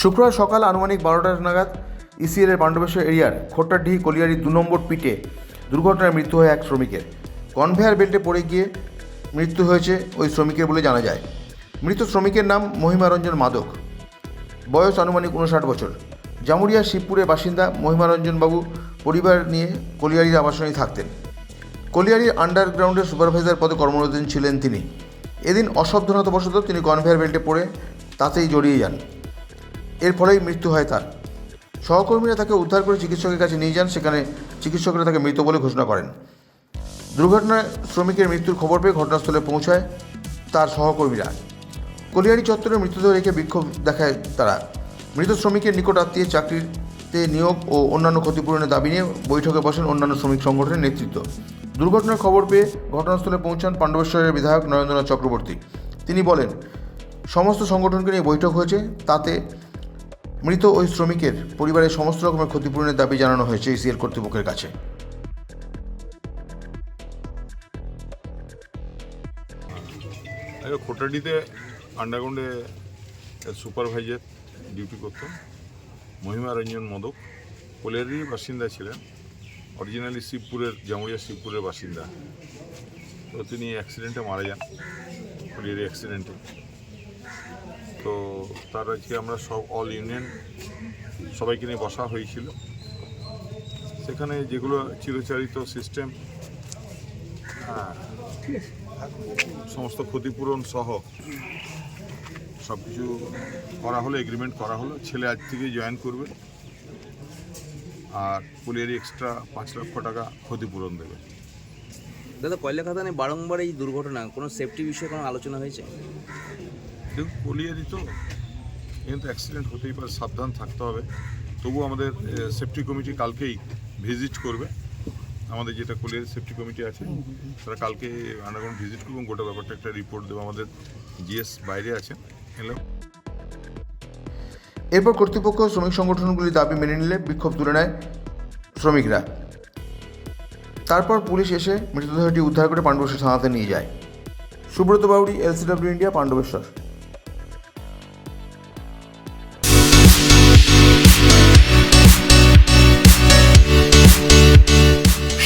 শুক্রবার সকাল আনুমানিক বারোটা নাগাদ ইসিএল এর পাণ্ডবেশ্বর এরিয়ার খোট্টাডিহি কলিয়ারি দু নম্বর পিটে দুর্ঘটনায় মৃত্যু হয় এক শ্রমিকের। কনভেয়ার বেল্টে পড়ে গিয়ে মৃত্যু হয়েছে ওই শ্রমিকের বলে জানা যায়। মৃত শ্রমিকের নাম মহিমারঞ্জন মাদক। বয়স আনুমানিক উনষাট বছর। জামুরিয়া শিবপুরের বাসিন্দা মহিমারঞ্জনবাবু পরিবার নিয়ে কলিয়ারির আবাসনেই থাকতেন। কলিয়ারির আন্ডারগ্রাউন্ডের সুপারভাইজার পদে কর্মরত ছিলেন তিনি। এদিন অসাবধানতাবশত তিনি কনভেয়ার বেল্টে পড়ে তাতেই জড়িয়ে যান। এর ফলেই মৃত্যু হয় তার। সহকর্মীরা তাকে উদ্ধার করে চিকিৎসকের কাছে নিয়ে যান, সেখানে চিকিৎসকরা তাকে মৃত বলে ঘোষণা করেন। দুর্ঘটনায় শ্রমিকের মৃত্যুর খবর পেয়ে ঘটনাস্থলে পৌঁছায় তার সহকর্মীরা। কলিয়ারি চত্বরে মৃতদেহ রেখে বিক্ষোভ দেখায় তারা। মৃত শ্রমিকের নিকট আত্মীয় চাকরিতে নিয়োগ ও অন্যান্য ক্ষতিপূরণের দাবি নিয়ে বৈঠকে বসেন অন্যান্য শ্রমিক সংগঠনের নেতৃত্ব। দুর্ঘটনার খবর পেয়ে ঘটনাস্থলে পৌঁছান পাণ্ডবেশ্বরের বিধায়ক নরেন্দ্রনাথ চক্রবর্তী। তিনি বলেন, সমস্ত সংগঠনকে নিয়ে বৈঠক হয়েছে, তাতে মৃত ওই শ্রমিকের পরিবারের সমস্ত রকমের ক্ষতিপূরণের দাবি জানানো হয়েছে ইসিএল কর্তৃপক্ষের কাছে। খোটাডিতে আন্ডারগ্রাউন্ডে সুপারভাইজার ডিউটি করতো। মহিমা রঞ্জন মদক। কোলিয়ারির বাসিন্দা ছিলেন। অরিজিনালি শিবপুরের, জামুরিয়া শিবপুরের বাসিন্দা। তো তিনি অ্যাক্সিডেন্টে মারা যান। কোলিয়ারি অ্যাক্সিডেন্টে তো তার আজকে আমরা সব অল ইউনিয়ন সবাইকে নিয়ে বসা হয়েছিল। সেখানে যেগুলো চিরচারিত সিস্টেম হ্যাঁ সমস্ত ক্ষতিপূরণ সহ সব কিছু করা হলো এগ্রিমেন্ট করা হলো। ছেলে আজ থেকেই জয়েন করবে আর পুলিয়ারি এক্সট্রা পাঁচ লক্ষ টাকা ক্ষতিপূরণ দেবে। দাদা, কয়লা খাদানে বারংবার এই দুর্ঘটনা, কোনো সেফটি বিষয়ে কোনো আলোচনা হয়েছে? দেখুন কলিয়ারি তো কিন্তু অ্যাক্সিডেন্ট হতেই পারে, সাবধান থাকতে হবে। তবু আমাদের সেফটি কমিটি কালকেই ভিজিট করবে। আমাদের যেটা কলিয়ারি সেফটি কমিটি আছে, তারা কালকে আন্ডারগ্রাউন্ড ভিজিট করবে গোটা ব্যাপারটা একটা রিপোর্ট দেবো। আমাদের জিএস বাইরে আছেন হ্যালো এরপর কর্তৃপক্ষ শ্রমিক সংগঠনগুলির দাবি মেনে নিলে বিক্ষোভ তুলে নেয় শ্রমিকরা। তারপর পুলিশ এসে মৃতদেহটি উদ্ধার করে পাণ্ডবেশ্বর থানাতে নিয়ে যায়। Subrata Bauri LCW India Pandabeswar.